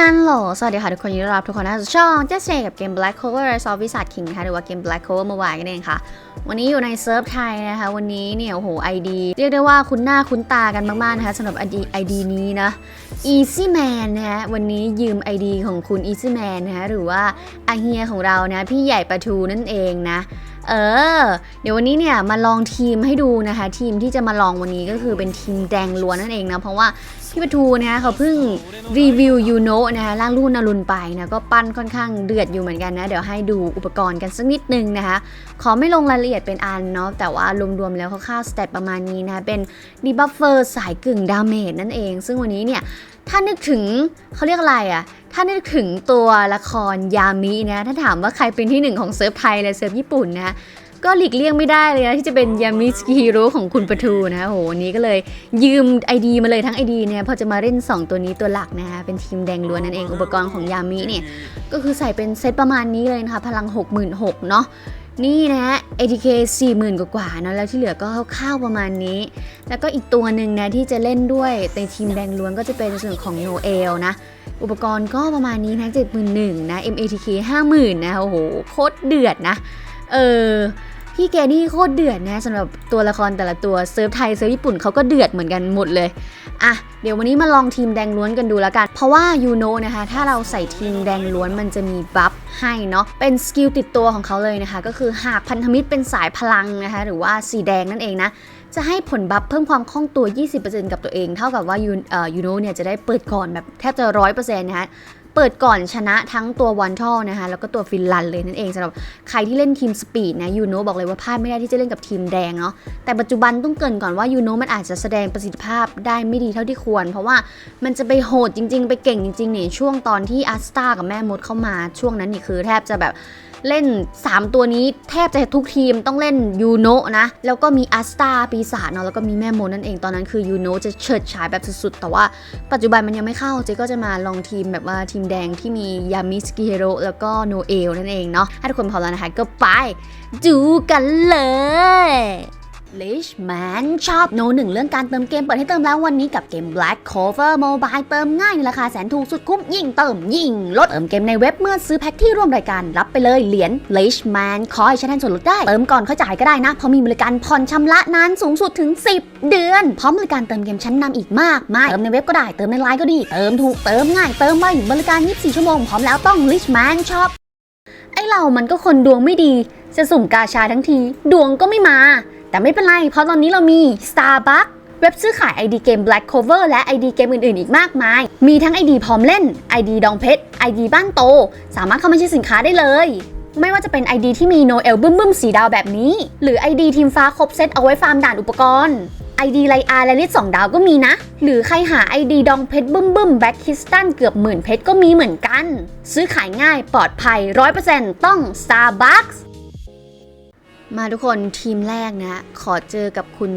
ฮัลโหล สวัสดีค่ะทุกคนยินดีต้อนรับทุกคนนะสู่ช่องเจสเจกับเกม Black Cover ซอฟวิสัทคิงนะคะหรือว่าเกม Black Cover เมื่อวานกันเองค่ะ วันนี้อยู่ในเซิร์ฟไทยนะคะ วันนี้เนี่ยโอ้โห ID เรียกได้ว่าคุ้นหน้าคุ้นตากันมาก ๆ นะคะสำหรับ ID ID นี้นะ Easy Man นะฮะวันนี้ยืม ID ของคุณ Easy Man นะคะหรือว่าอาเฮียของเรานะพี่ใหญ่ประทูนั่นเองนะเออ เดี๋ยววันนี้เนี่ยมาลองทีมให้ดูนะคะ ทีมที่จะมาลองวันนี้ก็คือเป็นทีมแดงล้วนนั่นเองนะ เพราะว่า พี่ปทูนะคะเขาเพิ่งรีวิวยูโนะนะคะล่างรุ่นนรุนไปนะก็ปั้นค่อนข้างเดือดอยู่เหมือนกันนะ เดี๋ยวให้ดูอุปกรณ์กันสักนิดนึงนะคะ ขอไม่ลงรายละเอียดเป็นอันเนาะแต่ว่ารวมๆแล้วคร่าวๆสเตตประมาณนี้นะคะเป็นดีบัฟเฟอร์สายกึ่งดาเมจนั่นเอง ซึ่งวันนี้เนี่ยถ้านึกถึงเขาเรียกอะไรอะถ้านึกถึงตัวละครยามินะ ถ้าถามว่าใครเป็นที่หนึ่งของเซิร์ฟไทยและเซิร์ฟญี่ปุ่นนะ ก็หลีกเลี่ยงไม่ได้เลยนะที่จะเป็นยามิสกิฮิโร่ของคุณปะทูนะโหวันนี้ก็เลยยืม ID มาเลยทั้ง ID เนี่ยพอจะมาเล่น 2 ตัวนี้ตัวหลักนะคะเป็นทีมแดงล้วนนั่นเองอุปกรณ์ของยามิเนี่ยก็คือใส่เป็นเซตประมาณนี้เลยนะคะพลัง 66,000เนาะนี่นะ ATK 40,000 กว่าๆนะแล้วที่เหลือก็คร่าวๆประมาณนี้ แล้วก็อีกตัวหนึ่งนะที่จะเล่นด้วยในทีมแดงล้วนก็จะเป็นส่วนของโนเอลนะ อุปกรณ์ก็ประมาณนี้นะ71,000นะ MATK 50,000นะโอ้โหโคตรเดือดนะ เออ พี่แกนี่โคตรเดือดนะสำหรับตัวละครแต่ละตัวเซิร์ฟไทยเซิร์ฟญี่ปุ่นเขาก็เดือดเหมือนกันหมดเลยอะเดี๋ยววันนี้มาลองทีมแดงล้วนกันดูแล้วกัน เพราะว่ายูโนนะคะ ถ้าเราใส่ทีมแดงล้วนมันจะมีบัฟให้เนาะเป็นสกิลติดตัวของเขาเลยนะคะ ก็คือหากพันธมิตรเป็นสายพลังนะคะ หรือว่าสีแดงนั่นเองนะจะให้ผลบัฟเพิ่มความคล่องตัว 20%กับตัวเอง เท่ากับว่ายูเอ่อยูโนเนี่ยจะได้เปิดก่อนแบบแทบจะ 100%นะคะ เปิดก่อนชนะทั้งตัววันทอลนะคะแล้วก็ตัวฟินลันเลยนั่นเองสำหรับใครที่เล่นทีมสปีดนะยูโนบอกเลยว่าพลาดไม่ได้ที่จะเล่นกับทีมแดงเนาะแต่ปัจจุบันต้องเกรินก่อนว่ายูโนมันอาจจะแสดงประสิทธิภาพได้ไม่ดีเท่าที่ควร เพราะว่ามันจะไปโหดจริง ๆ ไปเก่งจริงๆเนี่ยช่วงตอนที่อาสตากับแม่มดเข้ามาช่วงนั้นนี่คือแทบจะแบบ เล่น 3 ตัวนี้แทบจะทุกทีมต้องเล่นยูโนะนะ แล้วก็มีอัสตาปีศาจเนาะแล้วก็มีแม่โมนั่นเองตอนนั้นคือยูโนะจะเฉิดฉายแบบสุดๆ แต่ว่าปัจจุบันมันยังไม่เข้าเจ๊ก็จะมาลองทีมแบบว่าทีมแดงที่มียามิสกิเฮโร่แล้วก็โนเอลนั่นเองเนาะถ้าทุกคนพร้อมแล้วนะคะก็ไป ดูกันเลย Lish Man Shop โนหนึ่งเรื่องการเติมเกมเปิดให้เติมแล้ววันนี้กับเกม Black Cover Mobile เติมง่ายในราคาแสนถูกสุดคุ้มยิ่งเติมยิ่งลดเติมเกมในเว็บเมื่อซื้อแพ็คที่ร่วมรายการ รับไปเลยเหรียญ Lish Man คอยใช้แทนส่วนลดได้ เติมก่อนเขาจ่ายก็ได้นะ เพราะมีบริการผ่อนชำระนานสูงสุดถึง 10 เดือน พร้อมบริการเติมเกมชั้นนำอีกมากมายเติมในเว็บก็ได้เติมในไลน์ก็ดี เติมถูกเติมง่ายเติมไวบริการ 24 ชั่วโมงพร้อมแล้วต้อง Lish Man Shop ไอเรามันก็คนดวงไม่ดีจะสุ่มกาชาทั้งที ดวงก็ไม่มา แต่ไม่เป็นไร เพราะตอนนี้เรามี Starbucks เว็บซื้อขาย ID เกม Black Cover และ ID เกมอื่น ๆ อีกมากมาย มีทั้ง ID พร้อมเล่น ID ดองเพชร ID บ้านโต สามารถเข้ามาใช้สินค้าได้เลย ไม่ว่าจะเป็น ID ที่มีโนเอลบึ้มบึ้มสีดาวแบบนี้ หรือ ID ทีมฟ้าครบเซตเอาไว้ฟาร์มด่านอุปกรณ์ ID ไลอาร์และลิสสองดาวก็มีนะ หรือใครหา ID ดองเพชรบึ้มบึ้มแบ็คคิสตันเกือบหมื่นเพชรก็มีเหมือนกัน ซื้อขายง่ายปลอดภัย 100%ต้อง Starbucks มาทุกคนทีมแรกนะ ขอเจอกับคุณ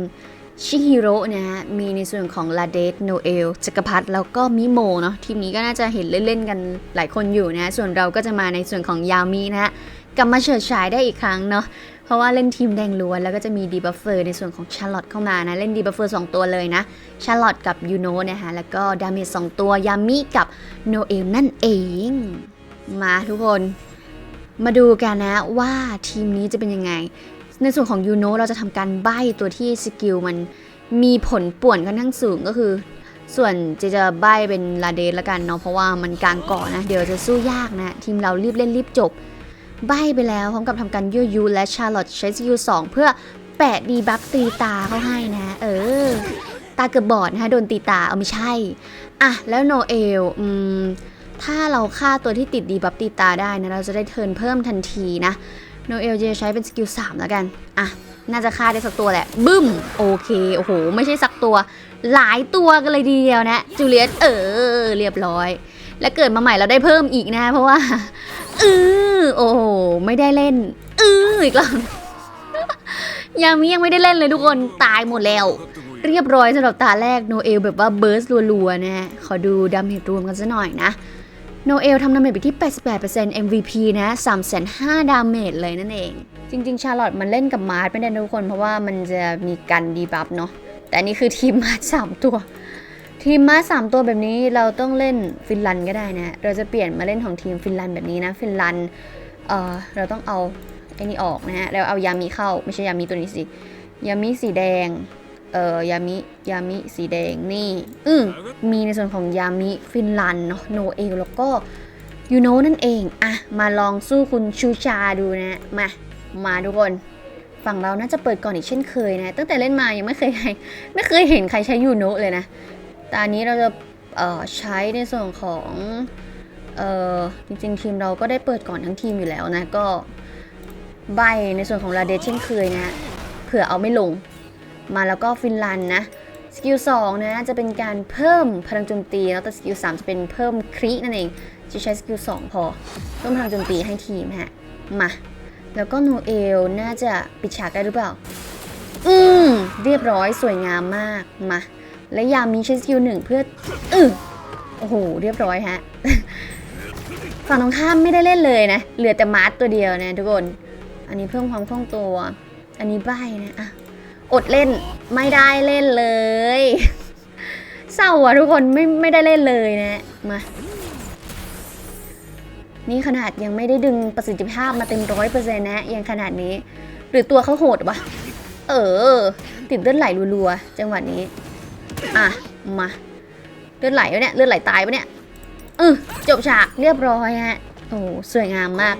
ชิฮิโร่นะฮะ มีในส่วนของลาเดสโนเอลจักรพัฒแล้วก็มิโมเนาะทีมนี้ก็น่าจะเห็นเล่น ๆ กันหลายคนอยู่นะ ส่วนเราก็จะมาในส่วนของยามินะฮะกลับมาเฉิดฉายได้อีกครั้งเนาะเพราะว่าเล่นทีมแดงล้วนแล้วก็จะมีดีบัฟเฟอร์ในส่วนของชาร์ลอตเข้ามานะ เล่นดีบัฟเฟอร์2ตัวเลยนะชาร์ลอตกับยูโนนะคะแล้วก็ดาเมจ2ตัวยามิกับโนเอลนั่นเอง มาทุกคน มาดูกันนะว่าทีมนี้จะเป็นยังไง ในส่วนของยูโนเราจะทำการใบ้ตัวที่สกิลมันมีผลป่วนค่อนข้งสูงก็คือ ส่วนจะจะใบ้เป็นลาเดสละกันเนาะเพราะว่ามันกลางเกาะนะ เดี๋ยวจะสู้ยากนะ ทีมเรารีบเล่นรีบจบ ใบ้ไปแล้วพร้อมกับทำการยั่วยุและชาร์ลอตใช้สกิล2เพื่อแปะดีบัฟตีตาเขาให้นะ เออ ตาเกือบบอดนะคะโดนตีตาเอาไม่ใช่ อะแล้วโนเอลอืม ถ้าเราฆ่าตัวที่ติดดีบัฟตีตาได้นะ เราจะได้เทิร์นเพิ่มทันทีนะโนเอลจะใช้เป็นสกิล3แล้วกัน อะ น่าจะฆ่าได้สักตัวแหละ บึ้ม โอเค โอ้โห ไม่ใช่สักตัว หลายตัวกันเลยทีเดียวนะ จูเลียตเออ เรียบร้อย และเกิดมาใหม่เราได้เพิ่มอีกนะ เพราะว่าเออโอ้โห ไม่ได้เล่นเอออีกแล้วยังมียังไม่ได้เล่นเลยทุกคน ตายหมดแล้ว เรียบร้อยสำหรับตาแรกโนเอลแบบว่าเบิร์สรัวๆนะขอดูดาเมจรวมกันซะหน่อยนะ โนเอลทำดาเมจไปที่ 88% MVP นะ3,500ดาเมจเลยนั่นเอง จริง ๆ ชาร์ลอตมันเล่นกับมาร์ทไม่ได้นทุกคน เพราะว่ามันจะมีกันดีบัฟเนาะ แต่นี่คือทีมมาร์ทสามตัว ทีทีมม้าสามตัวแบบนี้เราต้องเล่นฟินแลนด์ก็ได้นะ เราจะเปลี่ยนมาเล่นของทีมฟินแลนด์แบบนี้นะ ฟินแลนด์ เออเราต้องเอาไอ้นี่ออกนะฮะ แล้วเอายามีเข้า ไม่ใช่ยามีตัวนี้สิ ยามิสีแดง เอ่อยามิ ยามิสีแดงนี่ อืมมีในส่วนของยามิฟินแลนด์เนาะโนเอลแล้วก็ยูโนนั่นเอง อะ มาลองสู้คุณชูชาดูนะ มา มาทุกคน ฝั่งเราน่าจะเปิดก่อนอีกเช่นเคยนะ ตั้งแต่เล่นมายังไม่เคยใครไม่เคยเห็นใครใช้ยูโนเลยนะตอนนี้เราจะเอ่อใช้ในส่วนของเอ่อจริงๆทีมเราก็ได้เปิดก่อนทั้งทีมอยู่แล้วนะ ก็ใบในส่วนของลาเดชเช่นเคยนะ เผื่อเอาไม่ลง มาแล้วก็ฟินแลนด์นะสกิล2นะจะเป็นการเพิ่มพลังโจมตีแล้วแต่สกิล3จะเป็นเพิ่มครินั่นเองจะใช้สกิล2พอเพิ่มพลังโจมตีให้ทีมฮะมาแล้วก็โนเอลน่าจะปิดฉากได้หรือเปล่า อืมเรียบร้อยสวยงามมากมาและยามีใช้สกิลหนึ่งเพื่ออือโอ้โหเรียบร้อยฮะฝั่งตรงข้ามไม่ได้เล่นเลยนะเหลือแต่มาร์ตตัวเดียวนะทุกคน อันนี้เพิ่มความคล่องตัว อันนี้ใบนะอะ อดเล่นไม่ได้เล่นเลย เศร้าอะทุกคนไม่ไม่ได้เล่นเลยนะมานี่ขนาดยังไม่ได้ดึงประสิทธิภาพมาเต็มร้อยเปอร์เซ็นต์นะยังขนาดนี้ หรือตัวเขาโหดวะเออ ติดเลือดไหลรัวๆจังหวะนี้ อะ มาเลือดไหลวะเนี่ยเลือดไหลตายวะเนี่ยเออจบฉากเรียบร้อยฮะโอ้สวยงามมาก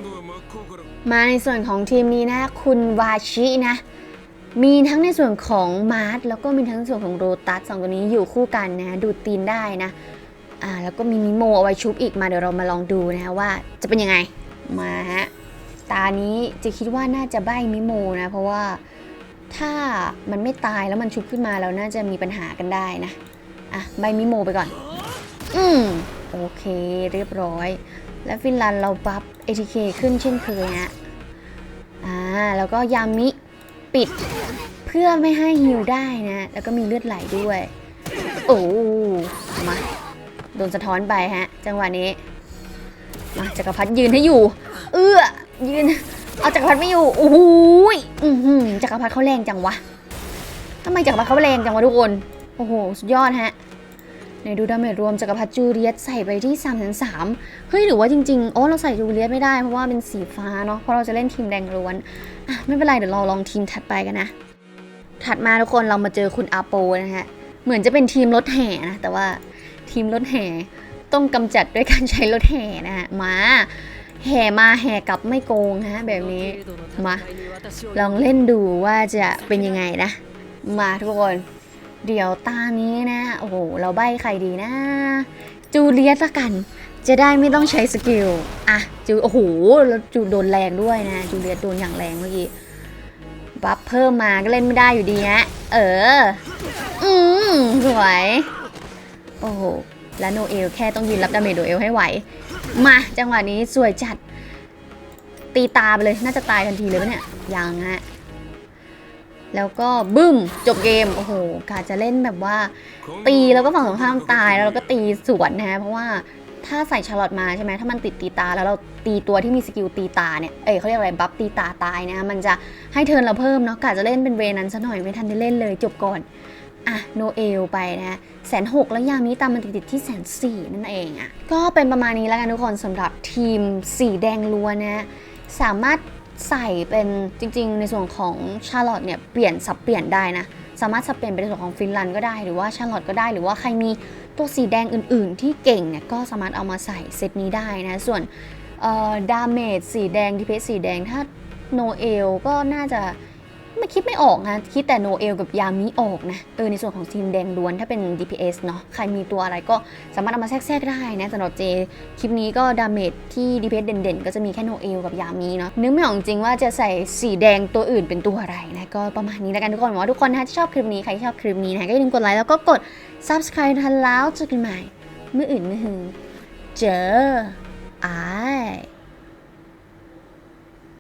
มาในส่วนของทีมนี้นะ คุณวาชินะ มีทั้งในส่วนของมาร์ทแล้วก็มีทั้งส่วนของโรตัสสองตัวนี้อยู่คู่กันนะดูดตีนได้นะอ่าแล้วก็มีมิโมเอาไว้ชุบอีกมาเดี๋ยวเรามาลองดูนะว่าจะเป็นยังไงมาฮะตานี้จะคิดว่าน่าจะใบ้มิโมนะเพราะว่าถ้ามันไม่ตายแล้วมันชุบขึ้นมาแล้วน่าจะมีปัญหากันได้นะอะใบมิโมไปก่อน อืมโอเคเรียบร้อย แล้วฟินแลนด์เราบัฟ ATK ขึ้นเช่นเคยฮะอ่าแล้วก็ยามิ ปิด เพื่อไม่ให้ฮิวได้นะ แล้วก็มีเลือดไหลด้วย โอ้มาโดนสะท้อนไปฮะ จังหวะนี้ มาจักรพรรดิยืนให้อยู่ เอื้อยืน เอาจักรพรรดิไม่อยู่โอ้โหยอื้อหือจักรพรรดิเขาแรงจังวะทำไมจักรพรรดิเขาแรงจังวะทุกคน โอ้โห สุดยอดฮะ ในดูดาเมจรวมจักรพรรดิจูเลียสใส่ไปที่3ามแสนสามเฮ้ยหรือว่าจริงๆอ๋อเราใส่จูเลียสไม่ได้เพราะว่าเป็นสีฟ้าเนาะเพราะเราจะเล่นทีมแดงล้วนอะไม่เป็นไรเดี๋ยวเราลองทีมถัดไปกันนะ ถัดมาทุกคนเรามาเจอคุณอาโปนะฮะเหมือนจะเป็นทีมรถแห่นะแต่ว่าทีมรถแห่ต้องกำจัดด้วยการใช้รถแห่นะฮะมาแห่มาแห่กลับไม่โกงฮะแบบนี้มาลองเล่นดูว่าจะเป็นยังไงนะ มาทุกคน เดี๋ยวตานี้นะ โอ้โห เราใบใครดีนะ จูเลียสละกัน จะได้ไม่ต้องใช้สกิล อะ จู โอ้โหแล้วจูโดนแรงด้วยนะ จูเลียสโดนอย่างแรงเมื่อกี้ บัฟเพิ่มมาก็เล่นไม่ได้อยู่ดีฮะเออ อืมสวย โอ้โห แล้วโนเอลแค่ต้องยืนรับดาเมจโนเอลให้ไหว มาจังหวะนี้สวยจัด ตีตาไปเลย น่าจะตายทันทีเลยปะเนี่ย ยังฮะ แล้วก็บึ้ม จบเกม โอ้โหกาจะเล่นแบบว่า ตีแล้วก็ฝั่งตรงข้ามตายแล้วเราก็ตีสวนนะฮะเพราะว่าถ้าใส่ชาร์ลอตมาใช่ไหมถ้ามันติดตีตา แล้วเราตีตัวที่มีสกิลตีตาเนี่ย เอ้ยเขาเรียกอะไรบัฟตีตาตายนะ มันจะให้เทิร์นเราเพิ่มเนาะกาจะเล่นเป็นเวนั้นซะหน่อยไม่ทันได้เล่นเลยจบก่อน อะโนเอลไปนะแสนหกแล้วยามนี้ตามมันติดที่แสนสี่นั่นเองอะ่ะ ก็เป็นประมาณนี้แล้วกันทุกคนสำหรับทีมสีแดงล้วนนะ สามารถ ใส่เป็นจริง ๆ ในส่วนของชาร์ลอตเนี่ยเปลี่ยนสับเปลี่ยนได้นะ สามารถสับเปลี่ยนเป็นในส่วนของฟินแลนด์ก็ได้หรือว่าชาร์ลอตก็ได้หรือว่าใครมีตัวสีแดงอื่น ๆ ที่เก่งเนี่ยก็สามารถเอามาใส่เซตนี้ได้นะ ส่วนดาเมจสีแดงดีเพสสีแดงถ้าโนเอลก็น่าจะ ไม่คิดไม่ออกนะคิดแต่โนเอลกับยามิออกนะเออในส่วนของทีมแดงล้วนถ้าเป็น DPS เนาะใครมีตัวอะไรก็สามารถเอามาแทรกๆได้นะสำหรับเจคลิปนี้ก็ดาเมจที่ DPS เด่นๆ ก็จะมีแค่โนเอลกับยามีเนาะนึกไม่ออกจริงว่าจะใส่สีแดงตัวอื่นเป็นตัวอะไรนะก็ประมาณนี้แล้วกันทุกคนหวังว่าทุกคนนะที่ชอบคลิปนี้ใครที่ชอบคลิปนี้นะก็อย่าลืมกดไลค์แล้วก็กด subscribe ทันแล้วเจอกันใหม่เมื่ออื่นเมื่อหือเจอไอาย